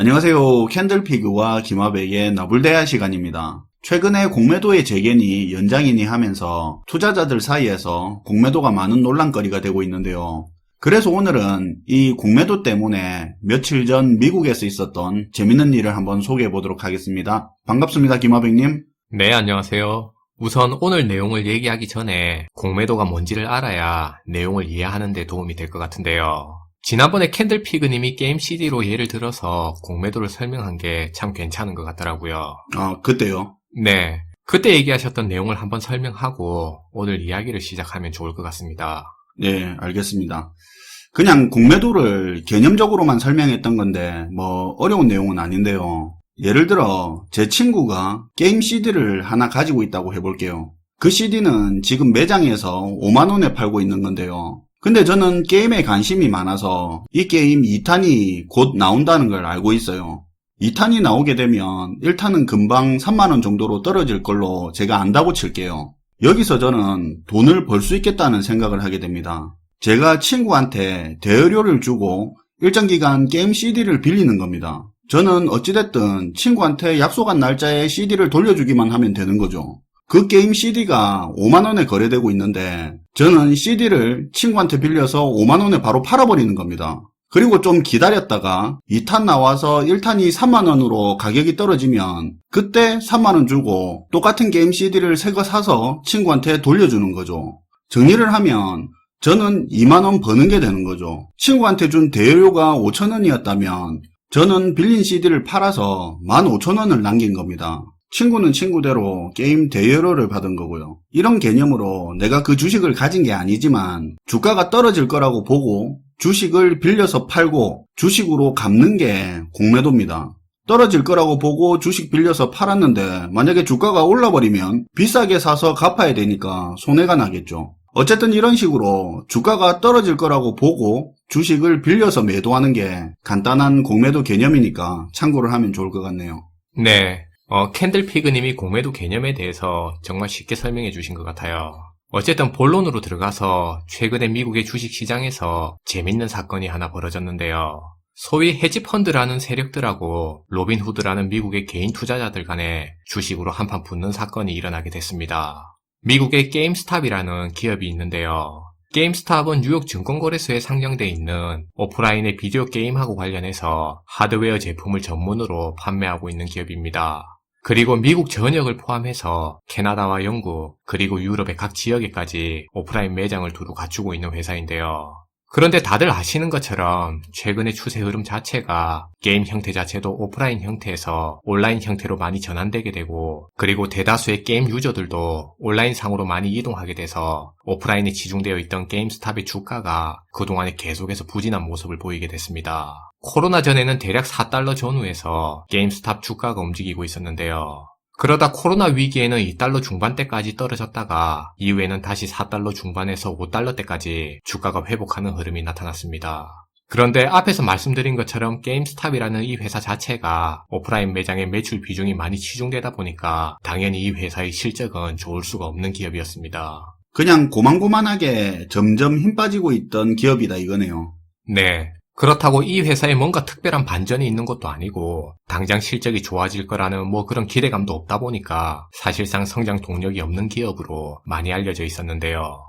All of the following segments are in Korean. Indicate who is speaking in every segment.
Speaker 1: 안녕하세요. 캔들피그와 김하백의 나불대화 시간입니다. 최근에 공매도의 재견이 연장이니 하면서 투자자들 사이에서 공매도가 많은 논란거리가 되고 있는데요. 그래서 오늘은 이 공매도 때문에 며칠 전 미국에서 있었던 재밌는 일을 한번 소개해 보도록 하겠습니다. 반갑습니다, 김하백님.
Speaker 2: 네, 안녕하세요. 우선 오늘 내용을 얘기하기 전에 공매도가 뭔지를 알아야 내용을 이해하는 데 도움이 될 것 같은데요. 지난번에 캔들피그님이 게임 CD로 예를 들어서 공매도를 설명한 게 참 괜찮은 것 같더라고요.
Speaker 1: 아, 그때요.
Speaker 2: 네. 그때 얘기하셨던 내용을 한번 설명하고 오늘 이야기를 시작하면 좋을 것 같습니다.
Speaker 1: 네, 알겠습니다. 그냥 공매도를 개념적으로만 설명했던 건데, 뭐, 어려운 내용은 아닌데요. 예를 들어, 제 친구가 게임 CD를 하나 가지고 있다고 해볼게요. 그 CD는 지금 매장에서 5만원에 팔고 있는 건데요. 근데 저는 게임에 관심이 많아서 이 게임 2탄이 곧 나온다는 걸 알고 있어요. 2탄이 나오게 되면 1탄은 금방 3만원 정도로 떨어질 걸로 제가 안다고 칠게요. 여기서 저는 돈을 벌 수 있겠다는 생각을 하게 됩니다. 제가 친구한테 대여료를 주고 일정 기간 게임 CD를 빌리는 겁니다. 저는 어찌됐든 친구한테 약속한 날짜에 CD를 돌려주기만 하면 되는 거죠. 그 게임 CD가 5만원에 거래되고 있는데 저는 CD를 친구한테 빌려서 5만원에 바로 팔아버리는 겁니다. 그리고 좀 기다렸다가 2탄 나와서 1탄이 3만원으로 가격이 떨어지면 그때 3만원 주고 똑같은 게임 CD를 새 거 사서 친구한테 돌려주는 거죠. 정리를 하면 저는 2만원 버는 게 되는 거죠. 친구한테 준 대여료가 5천원이었다면 저는 빌린 CD를 팔아서 15,000원을 남긴 겁니다. 친구는 친구대로 게임 대여료를 받은 거고요. 이런 개념으로 내가 그 주식을 가진 게 아니지만 주가가 떨어질 거라고 보고 주식을 빌려서 팔고 주식으로 갚는 게 공매도입니다. 떨어질 거라고 보고 주식 빌려서 팔았는데 만약에 주가가 올라버리면 비싸게 사서 갚아야 되니까 손해가 나겠죠. 어쨌든 이런 식으로 주가가 떨어질 거라고 보고 주식을 빌려서 매도하는 게 간단한 공매도 개념이니까 참고를 하면 좋을 것 같네요.
Speaker 2: 네. 어, 캔들피그님이 공매도 개념에 대해서 정말 쉽게 설명해 주신 것 같아요. 어쨌든 본론으로 들어가서 최근에 미국의 주식시장에서 재밌는 사건이 하나 벌어졌는데요. 소위 헤지펀드라는 세력들하고 로빈후드라는 미국의 개인 투자자들 간에 주식으로 한판 붙는 사건이 일어나게 됐습니다. 미국의 게임스탑이라는 기업이 있는데요. 게임스탑은 뉴욕 증권거래소에 상장돼 있는 오프라인의 비디오 게임하고 관련해서 하드웨어 제품을 전문으로 판매하고 있는 기업입니다. 그리고 미국 전역을 포함해서 캐나다와 영국 그리고 유럽의 각 지역에까지 오프라인 매장을 두루 갖추고 있는 회사인데요. 그런데 다들 아시는 것처럼 최근의 추세 흐름 자체가 게임 형태 자체도 오프라인 형태에서 온라인 형태로 많이 전환되게 되고 그리고 대다수의 게임 유저들도 온라인 상으로 많이 이동하게 돼서 오프라인에 지중되어 있던 게임 스탑의 주가가 그동안에 계속해서 부진한 모습을 보이게 됐습니다. 코로나 전에는 대략 4달러 전후에서 게임스탑 주가가 움직이고 있었는데요. 그러다 코로나 위기에는 2달러 중반대까지 떨어졌다가 이후에는 다시 4달러 중반에서 5달러대까지 주가가 회복하는 흐름이 나타났습니다. 그런데 앞에서 말씀드린 것처럼 게임스탑이라는 이 회사 자체가 오프라인 매장의 매출 비중이 많이 치중되다 보니까 당연히 이 회사의 실적은 좋을 수가 없는 기업이었습니다.
Speaker 1: 그냥 고만고만하게 점점 힘 빠지고 있던 기업이다 이거네요.
Speaker 2: 네. 그렇다고 이 회사에 뭔가 특별한 반전이 있는 것도 아니고 당장 실적이 좋아질 거라는 뭐 그런 기대감도 없다 보니까 사실상 성장 동력이 없는 기업으로 많이 알려져 있었는데요.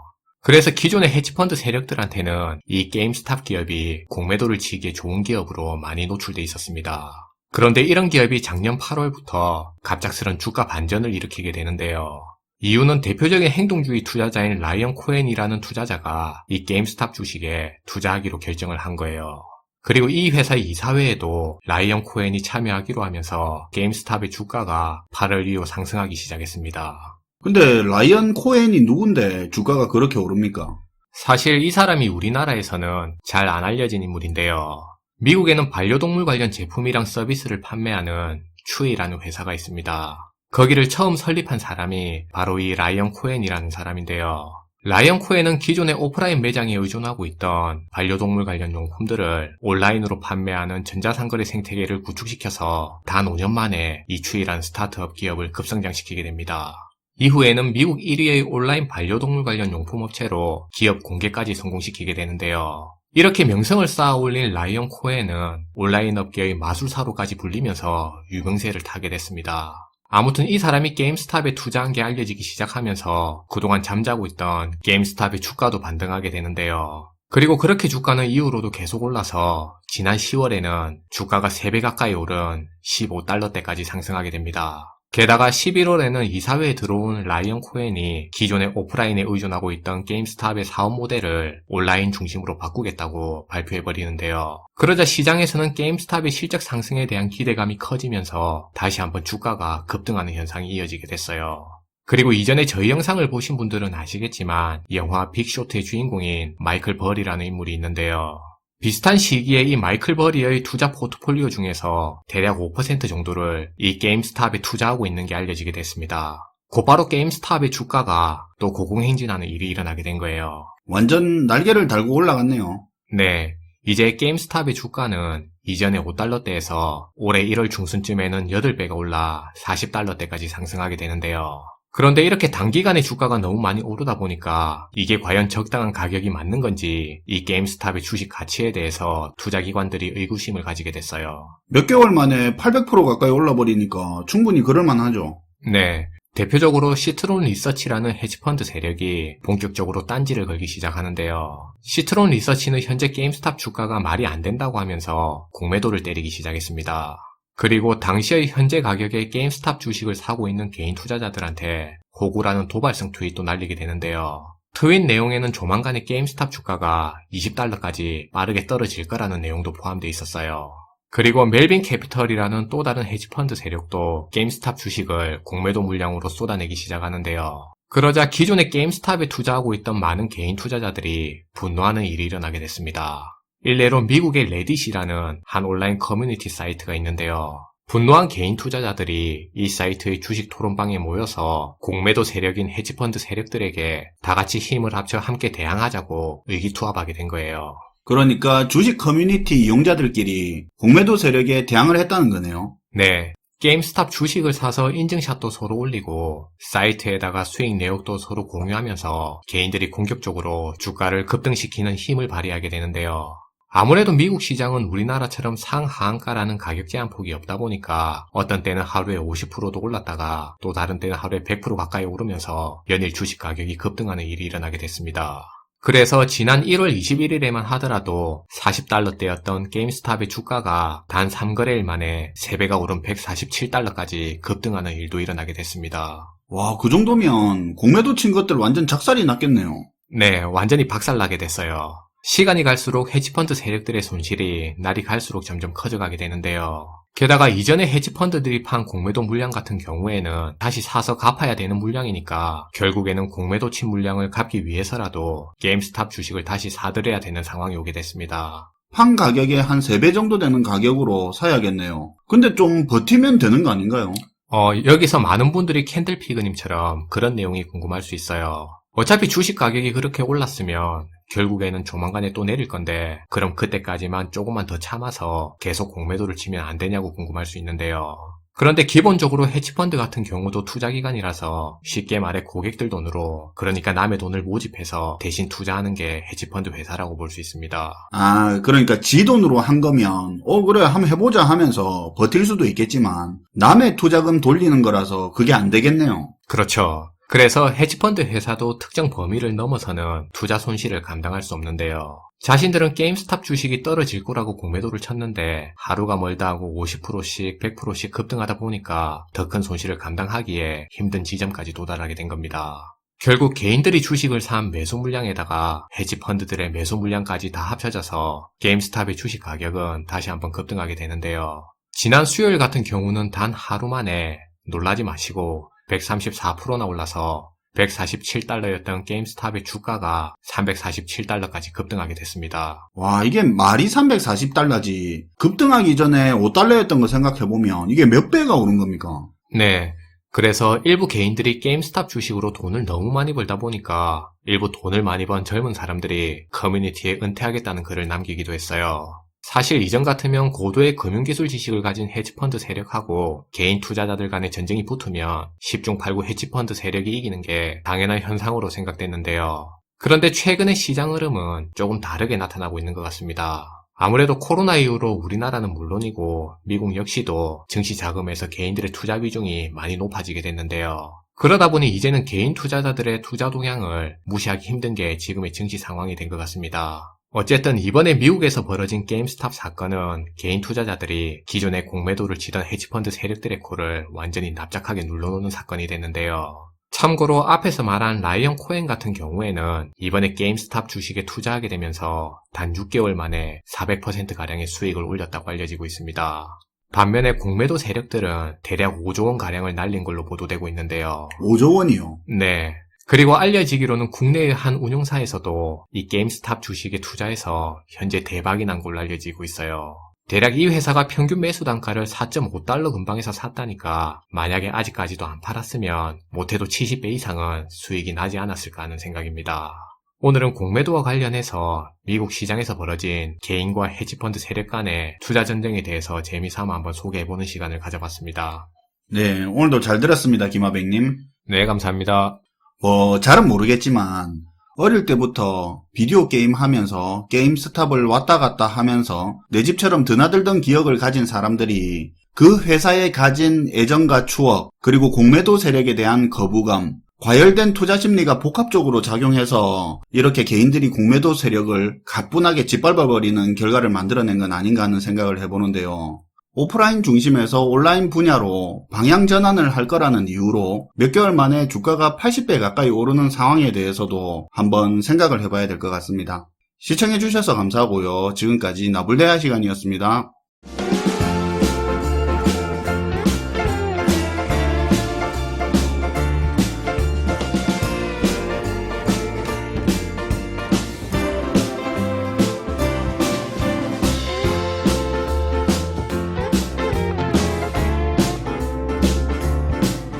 Speaker 2: 그래서 기존의 헤지펀드 세력들한테는 이 게임스탑 기업이 공매도를 치기에 좋은 기업으로 많이 노출돼 있었습니다. 그런데 이런 기업이 작년 8월부터 갑작스런 주가 반전을 일으키게 되는데요. 이유는 대표적인 행동주의 투자자인 라이언 코엔이라는 투자자가 이 게임스탑 주식에 투자하기로 결정을 한 거예요. 그리고 이 회사의 이사회에도 라이언 코엔이 참여하기로 하면서 게임스탑의 주가가 8월 이후 상승하기 시작했습니다.
Speaker 1: 근데 라이언 코엔이 누군데 주가가 그렇게 오릅니까?
Speaker 2: 사실 이 사람이 우리나라에서는 잘 안 알려진 인물인데요. 미국에는 반려동물 관련 제품이랑 서비스를 판매하는 추이라는 회사가 있습니다. 거기를 처음 설립한 사람이 바로 이 라이언 코엔이라는 사람인데요. 라이언 코엔은 기존의 오프라인 매장에 의존하고 있던 반려동물 관련 용품들을 온라인으로 판매하는 전자상거래 생태계를 구축시켜서 단 5년 만에 이추이라는 스타트업 기업을 급성장시키게 됩니다. 이후에는 미국 1위의 온라인 반려동물 관련 용품 업체로 기업 공개까지 성공시키게 되는데요. 이렇게 명성을 쌓아 올린 라이언 코에는 온라인 업계의 마술사로까지 불리면서 유명세를 타게 됐습니다. 아무튼 이 사람이 게임스탑에 투자한 게 알려지기 시작하면서 그동안 잠자고 있던 게임스탑의 주가도 반등하게 되는데요. 그리고 그렇게 주가는 이후로도 계속 올라서 지난 10월에는 주가가 3배 가까이 오른 15달러대까지 상승하게 됩니다. 게다가 11월에는 이사회에 들어온 라이언 코엔이 기존의 오프라인에 의존하고 있던 게임스탑의 사업 모델을 온라인 중심으로 바꾸겠다고 발표해버리는데요. 그러자 시장에서는 게임스탑의 실적 상승에 대한 기대감이 커지면서 다시 한번 주가가 급등하는 현상이 이어지게 됐어요. 그리고 이전에 저희 영상을 보신 분들은 아시겠지만 영화 빅쇼트의 주인공인 마이클 벌이라는 인물이 있는데요. 비슷한 시기에 이 마이클 버리의 투자 포트폴리오 중에서 대략 5% 정도를 이 게임스탑에 투자하고 있는 게 알려지게 됐습니다. 곧바로 게임스탑의 주가가 또 고공행진하는 일이 일어나게 된 거예요.
Speaker 1: 완전 날개를 달고 올라갔네요.
Speaker 2: 네, 이제 게임스탑의 주가는 이전의 5달러대에서 올해 1월 중순쯤에는 8배가 올라 40달러대까지 상승하게 되는데요. 그런데 이렇게 단기간에 주가가 너무 많이 오르다 보니까 이게 과연 적당한 가격이 맞는 건지 이 게임스탑의 주식 가치에 대해서 투자기관들이 의구심을 가지게 됐어요.
Speaker 1: 몇 개월 만에 800% 가까이 올라버리니까 충분히 그럴만하죠.
Speaker 2: 네. 대표적으로 시트론 리서치라는 헤지펀드 세력이 본격적으로 딴지를 걸기 시작하는데요. 시트론 리서치는 현재 게임스탑 주가가 말이 안 된다고 하면서 공매도를 때리기 시작했습니다. 그리고 당시의 현재 가격에 게임스탑 주식을 사고 있는 개인 투자자들한테 호구라는 도발성 트윗도 날리게 되는데요. 트윗 내용에는 조만간에 게임스탑 주가가 20달러까지 빠르게 떨어질 거라는 내용도 포함되어 있었어요. 그리고 멜빈 캐피털이라는 또 다른 헤지펀드 세력도 게임스탑 주식을 공매도 물량으로 쏟아내기 시작하는데요. 그러자 기존에 게임스탑에 투자하고 있던 많은 개인 투자자들이 분노하는 일이 일어나게 됐습니다. 일례로 미국의 레딧이라는 한 온라인 커뮤니티 사이트가 있는데요. 분노한 개인 투자자들이 이 사이트의 주식 토론방에 모여서 공매도 세력인 헤지펀드 세력들에게 다 같이 힘을 합쳐 함께 대항하자고 의기투합하게 된 거예요.
Speaker 1: 그러니까 주식 커뮤니티 이용자들끼리 공매도 세력에 대항을 했다는 거네요.
Speaker 2: 네. 게임스탑 주식을 사서 인증샷도 서로 올리고 사이트에다가 수익 내역도 서로 공유하면서 개인들이 공격적으로 주가를 급등시키는 힘을 발휘하게 되는데요. 아무래도 미국 시장은 우리나라처럼 상하한가라는 가격 제한폭이 없다 보니까 어떤 때는 하루에 50%도 올랐다가 또 다른 때는 하루에 100% 가까이 오르면서 연일 주식 가격이 급등하는 일이 일어나게 됐습니다. 그래서 지난 1월 21일에만 하더라도 40달러대였던 게임스탑의 주가가 단 3거래일 만에 3배가 오른 147달러까지 급등하는 일도 일어나게 됐습니다.
Speaker 1: 와, 그 정도면 공매도 친 것들 완전 작살이 났겠네요.
Speaker 2: 네, 완전히 박살나게 됐어요. 시간이 갈수록 헤지펀드 세력들의 손실이 날이 갈수록 점점 커져가게 되는데요. 게다가 이전에 헤지펀드들이 판 공매도 물량 같은 경우에는 다시 사서 갚아야 되는 물량이니까 결국에는 공매도 친 물량을 갚기 위해서라도 게임스탑 주식을 다시 사들여야 되는 상황이 오게 됐습니다.
Speaker 1: 판 가격의 한 3배 정도 되는 가격으로 사야겠네요. 근데 좀 버티면 되는 거 아닌가요?
Speaker 2: 어, 여기서 많은 분들이 캔들피그님처럼 그런 내용이 궁금할 수 있어요. 어차피 주식 가격이 그렇게 올랐으면 결국에는 조만간에 또 내릴 건데 그럼 그때까지만 조금만 더 참아서 계속 공매도를 치면 안 되냐고 궁금할 수 있는데요. 그런데 기본적으로 헤지펀드 같은 경우도 투자기관이라서 쉽게 말해 고객들 돈으로 그러니까 남의 돈을 모집해서 대신 투자하는 게 헤지펀드 회사라고 볼 수 있습니다.
Speaker 1: 아, 그러니까 지 돈으로 한 거면, 어, 그래, 한번 해보자 하면서 버틸 수도 있겠지만, 남의 투자금 돌리는 거라서 그게 안 되겠네요.
Speaker 2: 그렇죠. 그래서 헤지펀드 회사도 특정 범위를 넘어서는 투자 손실을 감당할 수 없는데요. 자신들은 게임스탑 주식이 떨어질 거라고 공매도를 쳤는데 하루가 멀다 하고 50%씩 100%씩 급등하다 보니까 더 큰 손실을 감당하기에 힘든 지점까지 도달하게 된 겁니다. 결국 개인들이 주식을 산 매수 물량에다가 헤지펀드들의 매수 물량까지 다 합쳐져서 게임스탑의 주식 가격은 다시 한번 급등하게 되는데요. 지난 수요일 같은 경우는 단 하루 만에 놀라지 마시고 134%나 올라서 147달러였던 게임스탑의 주가가 347달러까지 급등하게 됐습니다.
Speaker 1: 와, 이게 말이 340달러지. 급등하기 전에 5달러였던 거 생각해보면, 이게 몇 배가 오른 겁니까?
Speaker 2: 네. 그래서 일부 개인들이 게임스탑 주식으로 돈을 너무 많이 벌다 보니까 일부 돈을 많이 번 젊은 사람들이 커뮤니티에 은퇴하겠다는 글을 남기기도 했어요. 사실 이전 같으면 고도의 금융기술 지식을 가진 헤지펀드 세력하고 개인 투자자들 간의 전쟁이 붙으면 10중 8구 헤지펀드 세력이 이기는 게 당연한 현상으로 생각됐는데요. 그런데 최근의 시장 흐름은 조금 다르게 나타나고 있는 것 같습니다. 아무래도 코로나 이후로 우리나라는 물론이고 미국 역시도 증시 자금에서 개인들의 투자 비중이 많이 높아지게 됐는데요. 그러다 보니 이제는 개인 투자자들의 투자 동향을 무시하기 힘든 게 지금의 증시 상황이 된 것 같습니다. 어쨌든 이번에 미국에서 벌어진 게임스탑 사건은 개인 투자자들이 기존에 공매도를 치던 헤지펀드 세력들의 코를 완전히 납작하게 눌러놓는 사건이 됐는데요. 참고로 앞에서 말한 라이언 코엔 같은 경우에는 이번에 게임스탑 주식에 투자하게 되면서 단 6개월 만에 400%가량의 수익을 올렸다고 알려지고 있습니다. 반면에 공매도 세력들은 대략 5조 원 가량을 날린 걸로 보도되고 있는데요.
Speaker 1: 5조 원이요.
Speaker 2: 네. 그리고 알려지기로는 국내의 한 운용사에서도 이 게임스탑 주식에 투자해서 현재 대박이 난 걸로 알려지고 있어요. 대략 이 회사가 평균 매수 단가를 4.5달러 근방에서 샀다니까 만약에 아직까지도 안 팔았으면 못해도 70배 이상은 수익이 나지 않았을까 하는 생각입니다. 오늘은 공매도와 관련해서 미국 시장에서 벌어진 개인과 헤지펀드 세력 간의 투자 전쟁에 대해서 재미삼아 한번 소개해보는 시간을 가져봤습니다.
Speaker 1: 네, 오늘도 잘 들었습니다, 김하백님.
Speaker 2: 네, 감사합니다.
Speaker 1: 뭐, 잘은 모르겠지만, 어릴 때부터 비디오 게임 하면서 게임 스탑을 왔다 갔다 하면서 내 집처럼 드나들던 기억을 가진 사람들이 그 회사에 가진 애정과 추억, 그리고 공매도 세력에 대한 거부감, 과열된 투자 심리가 복합적으로 작용해서 이렇게 개인들이 공매도 세력을 가뿐하게 짓밟아버리는 결과를 만들어낸 건 아닌가 하는 생각을 해보는데요. 오프라인 중심에서 온라인 분야로 방향 전환을 할 거라는 이유로 몇 개월 만에 주가가 80배 가까이 오르는 상황에 대해서도 한번 생각을 해봐야 될 것 같습니다. 시청해주셔서 감사하고요. 지금까지 나불대화 시간이었습니다.